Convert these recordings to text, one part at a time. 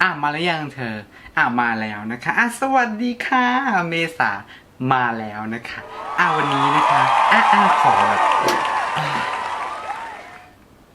อะมาแล้วยังเธอ อะมาแล้วนะคะอะสวัสดีค่ะ เมษามาแล้วนะคะอะวันนี้นะคะอะอะขอแบบ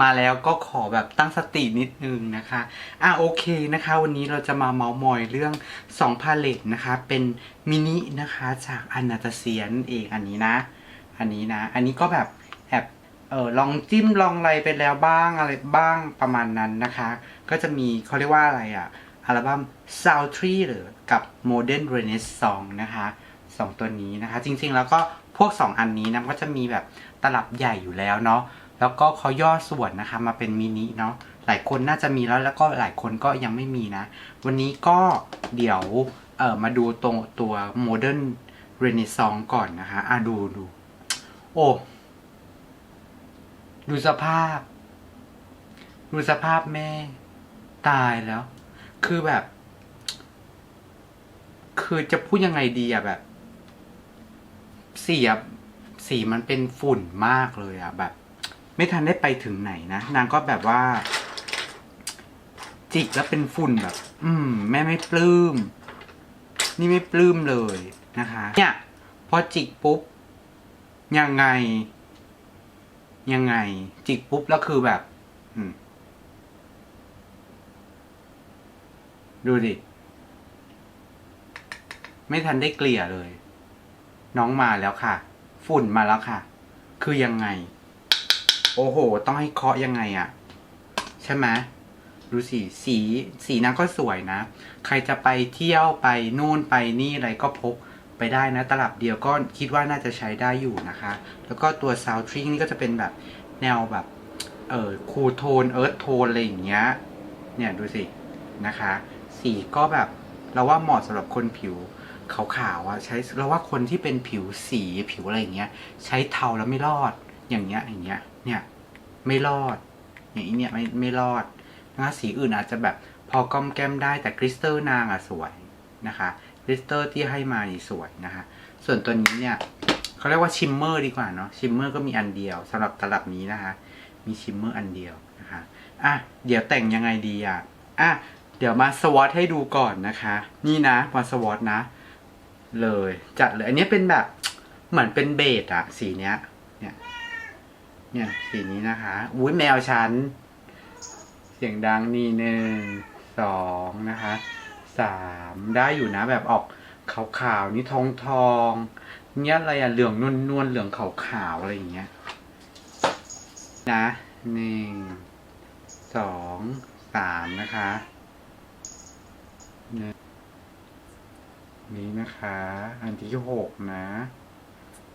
มาแล้วก็ขอแบบตั้งสตินิดนึงนะคะ อะโอเคนะคะ วันนี้เราจะมาเมาส์มอยเรื่อง2พาเลตนะคะ เป็นมินินะคะจากอนาตาเซียนเองอันนี้นะ อันนี้นะ อันนี้ก็แบบ เออลองจิ้มลองอะไรไปแล้วบ้างอะไรบ้างประมาณนั้นนะคะ ก็จะมีเขาเรียกว่าอะไรอะอัลบั้ม Sound Tree หรือกับ Modern Renaissance นะคะสองตัวนี้นะคะ จริงๆแล้วก็พวก 2 อันนี้นะก็จะมีแบบตลับใหญ่อยู่แล้วเนาะแล้วก็เขาย่อส่วนนะคะมาเป็นมินิเนาะหลายคนน่าจะมีแล้วแล้วก็หลายคนก็ยังไม่มีนะ วันนี้ก็เดี๋ยวเออมาดูตรงตัว Modern Renaissance ก่อนนะคะอะดูดูโอ้ ดูสภาพ ดูสภาพแม่ ตายแล้ว คือแบบ คือจะพูดยังไงดีอะแบบสีสีมันเป็นฝุ่นมากเลยอะแบบ ไม่ทันได้ไปถึงไหนนะนางก็แบบว่า จิกแล้วเป็นฝุ่นแบบ อืม แม่ไม่ปลื้ม นี่ไม่ปลื้มเลยนะคะ เนี่ย พอจิกปุ๊บ ยังไง ยังไง จิกปุ๊บแล้วคือแบบ ดูดิ ไม่ทันได้เกลี่ยเลย น้องมาแล้วค่ะ ฝุ่นมาแล้วค่ะ คือยังไง โอ้โห ต้องให้เคาะยังไงอะใช่ไหมดูสิสีสีนางก็สวยนะ ใครจะไปเที่ยวไปนู่นไปนี่อะไรก็พก ไปได้นะ ตลับเดียวก็คิดว่าน่าจะใช้ได้อยู่นะคะ แล้วก็ตัว Sound t r i n g นี่ก็จะเป็นแบบแนวแบบ เออคูโทนเอิร์ธโทนอะไรอย่างเงี้ย เนี่ยดูสินะคะ สีก็แบบเราว่าเหมาะสำหรับคนผิวขาวๆอะใช้เราว่าคนที่เป็นผิวสีผิวอะไรอย่างเงี้ย ใช้เทาแล้วไม่รอดอย่างเงี้ยอย่างเงี้ย เนี่ยไม่รอด อย่างนี้เนี่ยไม่ไม่รอดนะคะสีอื่นอาจจะแบบพอก้อมแก้มได้แต่คริสตัลนางอะสวยนะคะ คริสเตัลที่ให้มานี่สวยนะคะ ส่วนตัวนี้เนี่ยเขาเรียกว่าชิมเมอร์ดีกว่าเนาะชิมเมอร์ก็มีอันเดียวสำหรับตลับนี้นะคะ มีชิมเมอร์อันเดียวนะคะอะเดี๋ยวแต่งยังไงดีอะอะเดี๋ยวมาสวอตให้ดูก่อนนะคะ นี่นะมาสวอตนะ เลยจัดเลย อันนี้เป็นแบบเหมือนเป็นเบสอะสีเนี้ย เนี่ย เนี่ยสีนี้นะคะอุ้ยแมวฉันเสียงดังนี่หนึ่งสองนะคะ สามได้อยู่นะแบบออกขาวๆนี่ทองทองเนี่ยอะไรอะเหลืองนวลนวลๆเหลืองขาวๆอะไรอย่างเงี้ย นะหนึ่งสองสามนะคะนึ่งนี้นะคะ อันที่หกนะ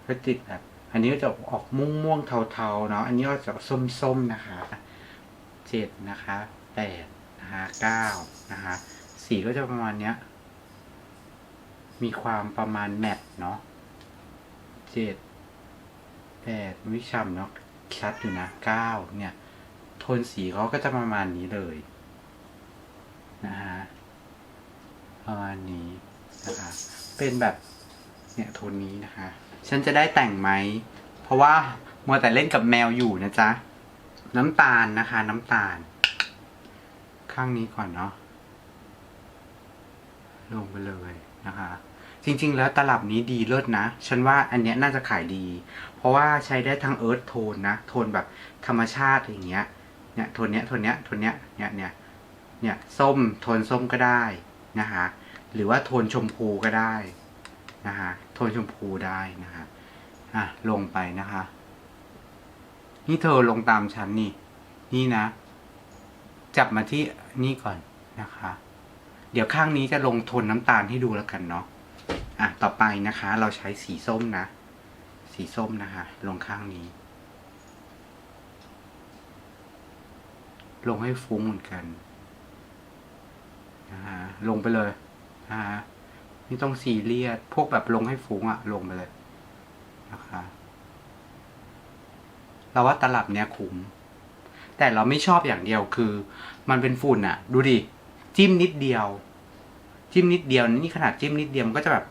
ก็ติดแบบอันนี้ก็จะออกม่วงม่วงๆเทาๆเนาะอันนี้ก็จะส้มๆนะคะเจ็ดนะคะแปดนะคะเก้านะคะ สีก็จะประมาณเนี้ย มีความประมาณแมทเนาะเจ็ดแปดวิชัมเนาะชัดอยู่นะเก้าเนี่ย โทนสีเขาก็จะประมาณนี้เลยนะฮะประมาณนี้นะคะเป็นแบบเนี่ยโทนนี้นะคะ ฉันจะได้แต่งไหม เพราะว่ามัวแต่เล่นกับแมวอยู่นะจ๊ะ น้ำตาลนะคะ น้ำตาล ข้างนี้ก่อนเนาะ ลงไปเลยนะคะ จริงๆ แล้วตลับนี้ดีเลิศนะ ฉันว่าอันเนี้ยน่าจะขายดี เพราะว่าใช้ได้ทั้งเอิร์ธโทนนะ โทนแบบธรรมชาติอย่างเงี้ย เนี่ยโทนเนี้ยโทนเนี้ยโทนเนี้ยเนี่ยเนี่ยเนี่ยส้มโทนส้มก็ได้นะคะหรือว่าโทนชมพูก็ได้นะคะโทนชมพูได้นะคะอะลงไปนะคะ นี่เธอลงตามฉันนี่ นี่นะ จับมาที่นี่ก่อนนะคะ เดี๋ยวข้างนี้จะลงทนน้ำตาลให้ดูแล้วกันเนาะอะต่อไปนะคะ เราใช้สีส้มนะ สีส้มนะคะ ลงข้างนี้ ลงให้ฟุ้งเหมือนกันนะฮะลงไปเลยนะฮะไม่ต้องซีเรียสพวกแบบลงให้ฟุ้งอะลงไปเลยนะคะเราว่าตลับเนี้ยคุ้มแต่เราไม่ชอบอย่างเดียวคือ มันเป็นฝุ่นอะดูดิ จิ้มนิดเดียว จิ้มนิดเดียวนี่ขนาดจิ้มนิดเดียวมันก็จะแบบ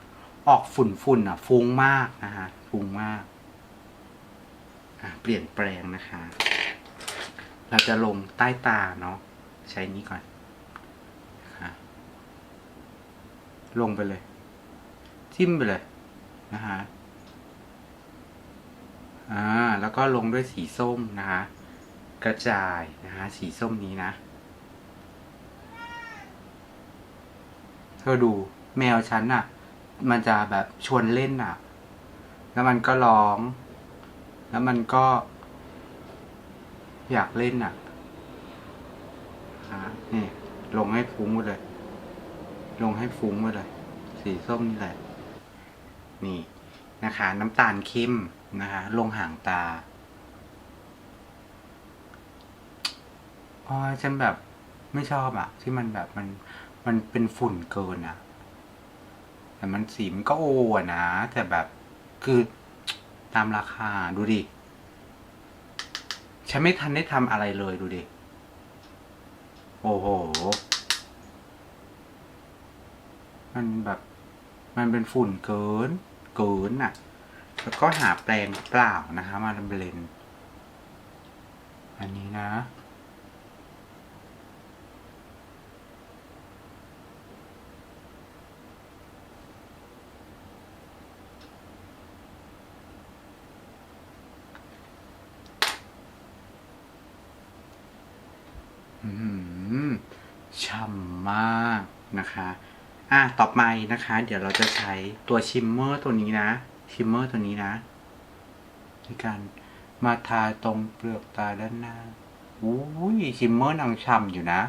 ออกฝุ่นฝุ่นๆอะฟุ้งมากนะฮะฟุ้งมากอะเปลี่ยนแปลงนะคะ เราจะลงใต้ตาเนาะใช้นี้ก่อนลงไปเลย จิ้มไปเลยนะฮะอ่าแล้วก็ลงด้วยสีส้มนะคะกระจายนะฮะสีส้มนี้นะ เธอดูแมวฉันน่ะ มันจะแบบชวนเล่นน่ะ แล้วมันก็ร้อง แล้วมันก็ อยากเล่นน่ะฮะนี่ ลงให้ฟุ้งไปเลย ลงให้ฟุ้งไปเลย สีส้มนี่แหละ นี่นะคะ น้ำตาลเข้มนะคะ ลงห่างตาอ๋อฉันแบบ ไม่ชอบอะที่มันแบบมันมันเป็นฝุ่นเกินอะแต่มันสีมันก็โออะนะ แต่แบบคือตามราคาดูดิ ฉันไม่ทันได้ทำอะไรเลยดูดิ โอ้โห มันแบบมันเป็นฝุ่นเกิน เกินอะแล้วก็หาแปรงเปล่านะคะ มาเบลนอันนี้นะ อืม ฉ่ำมากนะคะอะต่อไปนะคะ เดี๋ยวเราจะใช้ตัวชิมเมอร์ตัวนี้นะ ชิมเมอร์ตัวนี้นะในการมาทาตรงเปลือกตาด้านหน้าอุ้ยชิมเมอร์นางฉ่ำอยู่นะ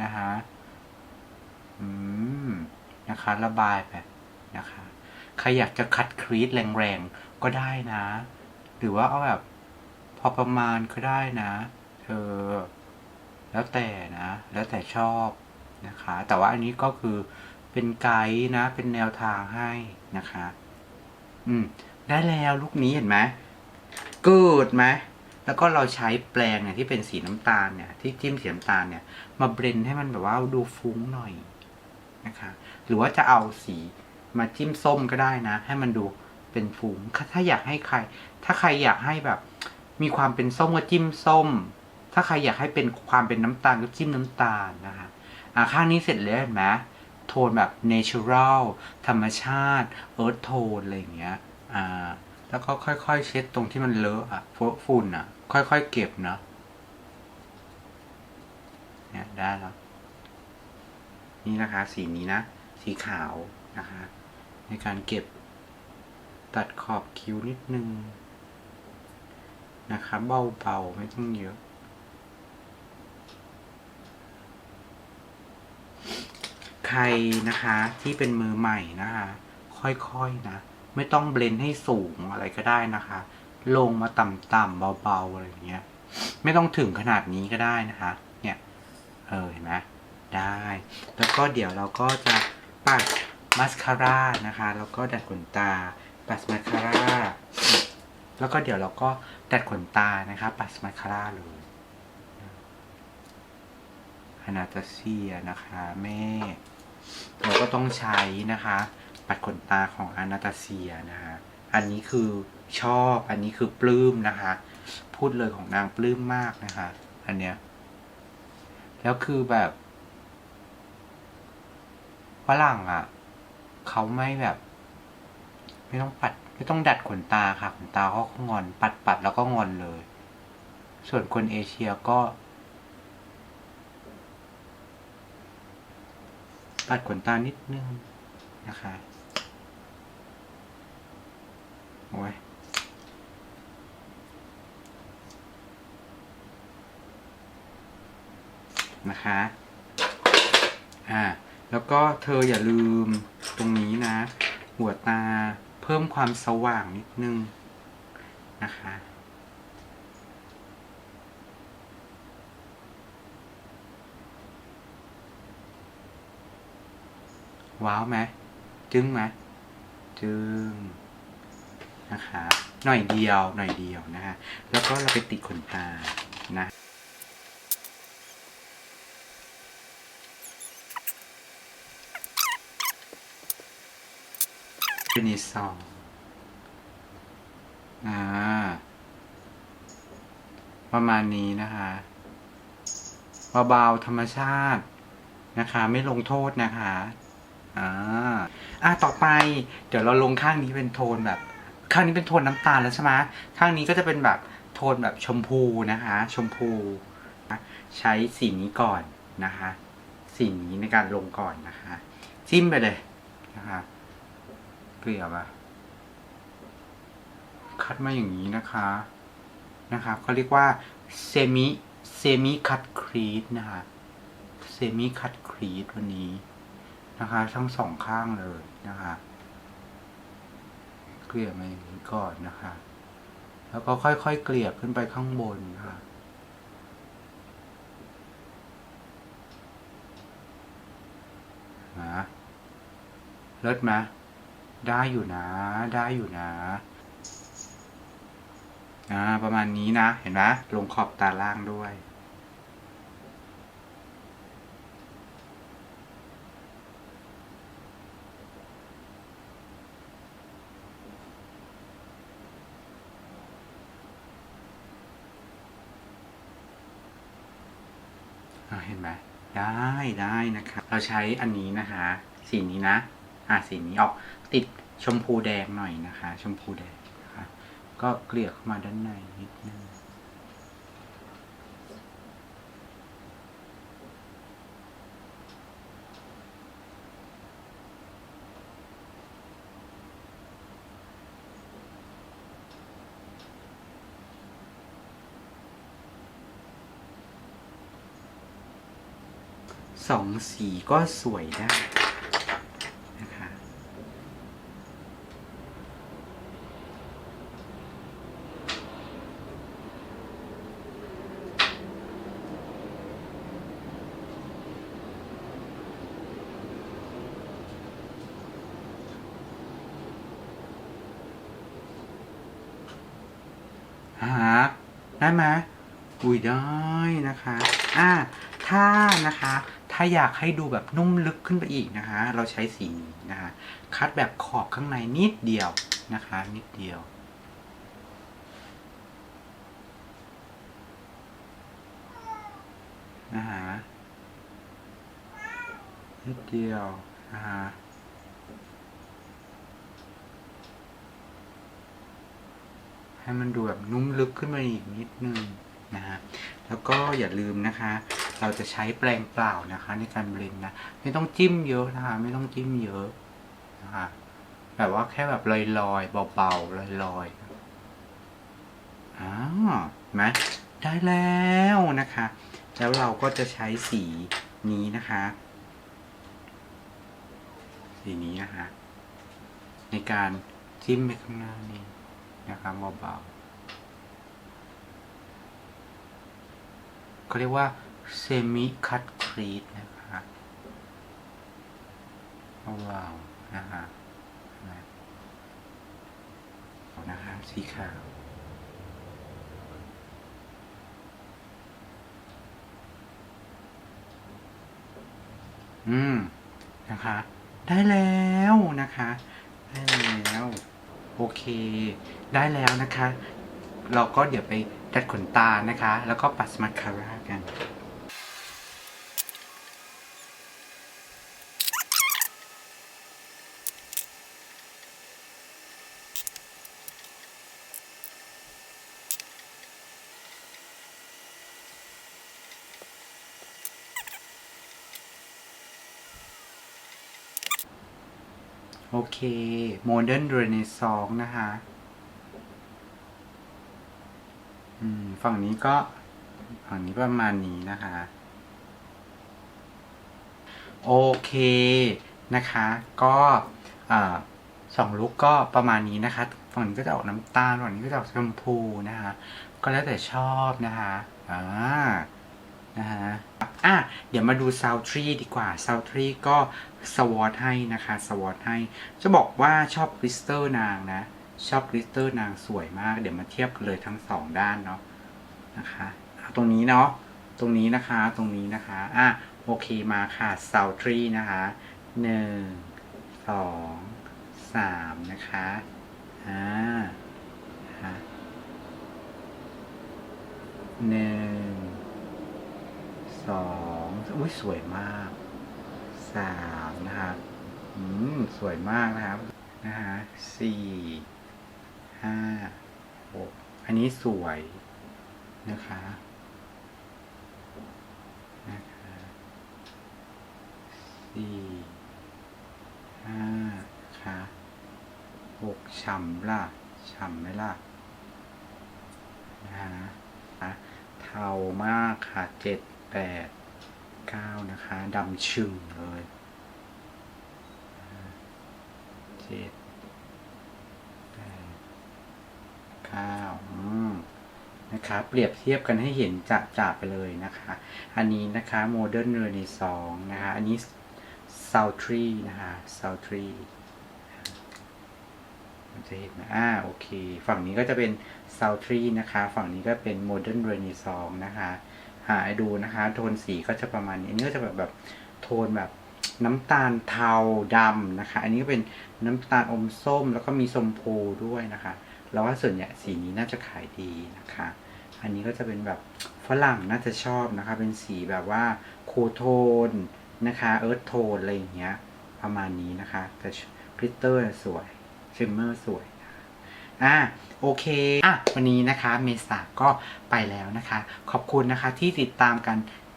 นะคะอืมนะคะ ระบายไปนะคะ ใครอยากจะคัดครีสแรงๆ ก็ได้นะ หรือว่าเอาแบบ พอประมาณก็ได้นะ เธอ แล้วแต่นะ แล้วแต่ชอบนะคะ แต่ว่าอันนี้ก็คือเป็นไกด์นะ เป็นแนวทางให้นะคะ อืม ได้แล้วลูกนี้เห็นไหมเกิดไหมแล้วก็เราใช้แปรงเนี่ยที่เป็นสีน้ำตาลเนี่ย ที่จิ้มสีน้ำตาลเนี่ย มาเบรนให้มันแบบว่าดูฟุ้งหน่อยนะคะ หรือว่าจะเอาสีมาจิ้มส้มก็ได้นะ ให้มันดูเป็นฟุ้งถ้าอยากให้ใคร ถ้าใครอยากให้แบบ มีความเป็นส้มก็จิ้มส้ม ถ้าใครอยากให้เป็นความเป็นน้ำตาลก็จิ้มน้ำตาลนะคะอ่าข้างนี้เสร็จแล้วเห็นไหมโทนแบบ natural ธรรมชาติ earth tone อะไรอย่างเงี้ยอ่าแล้วก็ค่อยๆ เช็ดตรงที่มันเลอะอะฝุ่นอะค่อยๆ เก็บเนาะเนี่ยได้แล้วนี่นะคะ สีนี้นะ สีขาวนะคะ ในการเก็บตัดขอบคิ้วนิดนึงนะคะเบาๆ ไม่ต้องเยอะ ครนะคะที่เป็นมือใหม่นะคะ ค่อยๆนะ ไม่ต้องเบลนด์ให้สูงอะไรก็ได้นะคะ ลงมาต่ำๆเบาๆอะไรอย่างเงี้ย ไม่ต้องถึงขนาดนี้ก็ได้นะคะ เนี่ย เออเห็นไหมได้ แล้วก็เดี๋ยวเราก็จะปัดมาสคาร่านะคะ แล้วก็ดัดขนตา ปัดมาสคาร่า แล้วก็เดี๋ยวเราก็ดัดขนตานะคะ ปัดมาสคาร่าเลยอนาตาเซียนะคะ แม่ เราก็ต้องใช้นะคะ ปัดขนตาของอนาตาเซียนะคะ อันนี้คือชอบอันนี้คือปลื้มนะคะ พูดเลยของนางปลื้มมากนะคะ อันเนี้ยแล้วคือแบบฝรั่งอะเขาไม่แบบ ไม่ต้องปัด ไม่ต้องดัดขนตาค่ะขนตาเขาก็งอน ปัดปัดแล้วก็งอนเลย ส่วนคนเอเชียก็ ปัดขนตานิดนึงนะคะโอ้ยนะคะ อ่า แล้วก็เธออย่าลืมตรงนี้นะ หัวตาเพิ่มความสว่างนิดนึงนะคะ ว้าวไหมจึ้งไหมจึ้งนะคะหน่อยเดียวหน่อยเดียวนะคะแล้วก็เราไปติดขนตานะเป็นอีสองอ่าประมาณนี้นะคะเบาๆธรรมชาตินะคะ ไม่ลงโทษนะคะ อ่าอะต่อไปเดี๋ยวเราลงข้างนี้เป็นโทนแบบ ข้างนี้เป็นโทนน้ำตาลแล้วใช่ไหมข้างนี้ก็จะเป็นแบบโทนแบบชมพูนะคะ ชมพูใช้สีนี้ก่อนนะคะ สีนี้ในการลงก่อนนะคะ จิ้มไปเลยนะคะเกลี่ยปะคัดมาอย่างนี้นะคะนะคะเขาเรียกว่าเซมิเซมิคัดครีดนะคะเซมิคัดครีดวันนี้ นะคะทั้งสองข้างเลยนะคะเกลี่ยมาอย่างนี้ก่อนนะคะ แล้วก็ค่อยๆเกลี่ยขึ้นไปข้างบนนะคะนะเลิศไหมได้อยู่นะ ได้อยู่นะอ่าประมาณนี้นะ เห็นไหมลงขอบตาล่างด้วย เห็นไหมได้ได้นะคะ เราใช้อันนี้นะคะ สีนี้นะ อ่าสีนี้ออกติดชมพูแดงหน่อยนะคะ ชมพูแดงนะคะก็เกลี่ยเข้ามาด้านในนิดนึง สองสีก็สวยได้นะคะฮะได้ไหมอุ้ยได้นะคะ อ่า ถ้านะคะ ถ้าอยากให้ดูแบบนุ่มลึกขึ้นไปอีกนะคะ เราใช้สีนี้นะคะคัดแบบขอบข้างในนิดเดียวนะคะ นิดเดียว นะคะนิดเดียวนะคะให้มันดูแบบนุ่มลึกขึ้นมาอีกนิดนึงนะฮะ แล้วก็อย่าลืมนะคะ เราจะใช้แปรงเปล่านะคะ ในการเบลนนะไม่ต้องจิ้มเยอะนะคะ ไม่ต้องจิ้มเยอะนะคะแบบว่าแค่แบบลอยๆเบาๆลอยๆอ้าวไหมได้แล้วนะคะ แล้วเราก็จะใช้สีนี้นะคะ สีนี้นะคะ ในการจิ้มไปข้างหน้านี้นะครับเบาๆเขาเรียกว่า semi cut crease นะคะเบาๆนะคะนะนะคะสีขาวอืม นะคะ ได้แล้วนะคะ ได้แล้ว โอเค ได้แล้วนะคะ เราก็เดี๋ยวไปดัดขนตานะคะ แล้วก็ปัดสมาคาร่ากัน โอเค Modern Renaissance นะคะฝั่งนี้ก็ ฝั่งนี้ประมาณนี้นะคะ โอเคนะคะ ก็สองลุกก็ประมาณนี้นะคะ ฝั่งนี้ก็จะออกน้ำตาล ฝั่งนี้ก็จะออกชมพูนะคะ ก็แล้วแต่ชอบนะคะอ่า นะฮะอะเดี๋ยวมาดูซาวทรีดีกว่าซาวทรีก็สวอตให้นะคะสวอตให้ จะบอกว่าชอบคริสเตัลนางนะ ชอบคริสเตัลนางสวยมาก เดี๋ยวมาเทียบกันเลยทั้งสองด้านเนาะนะคะเอาตรงนี้เนาะตรงนี้นะคะตรงนี้นะคะอะโอเคมาค่ะซาวทรีนะคะหนึ่งสองสามนะคะอ่าหนึ่ง สองอุ้ยสวยมากสามนะคะอืมสวยมากนะครับนะฮะสี่ห้าหกอันนี้สวยนะคะนะคะสี่ห้าค่ะหกฉ่ำล่ะฉ่ำไหมล่ะนะฮะอะเทามากค่ะเจ็ด แปดเก้านะคะดำชึงเลยเจ็ดแปดเก้าอืมนะคะเปรียบเทียบกันให้เห็นจะจะไปเลยนะคะ อันนี้นะคะ Modern Renaissance นะคะ อันนี้ s o u t r y นะคะ s o u t r y มันจะเห็นไหมอ่าโอเค ฝั่งนี้ก็จะเป็น s o u t r y นะคะ ฝั่งนี้ก็เป็น Modern Renaissance นะคะ หาดูนะคะ โทนสีก็จะประมาณนี้อันนี้ก็จะแบบแบบโทนแบบน้ำตาลเทาดำนะคะ อันนี้ก็เป็นน้ำตาลอมส้มแล้วก็มีส้มโพด้วยนะคะแล้วว่าส่วนใหญ่สีนี้น่าจะขายดีนะคะ อันนี้ก็จะเป็นแบบฝรั่งน่าจะชอบนะคะ เป็นสีแบบว่าโคโทนนะคะ เอิร์ธโทนอะไรอย่างเงี้ยประมาณนี้นะคะ แต่กลิตเตอร์สวยชิมเมอร์สวย อะโอเค อะ วันนี้นะคะ เมษาก็ไปแล้วนะคะ ขอบคุณนะคะที่ติดตามกัน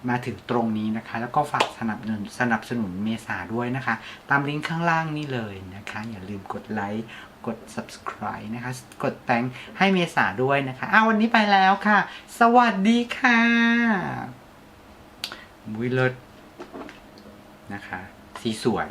มาถึงตรงนี้นะคะ แล้วก็ฝากสนับสนุนสนับสนุนเมษาด้วยนะคะ ตามลิงก์ข้างล่างนี่เลยนะคะ อย่าลืมกดไลค์ กด subscribe นะคะ กดแตงให้เมษาด้วยนะคะอ้าววันนี้ไปแล้วค่ะ สวัสดีค่ะมุ้ยเลิศนะคะ สีสวย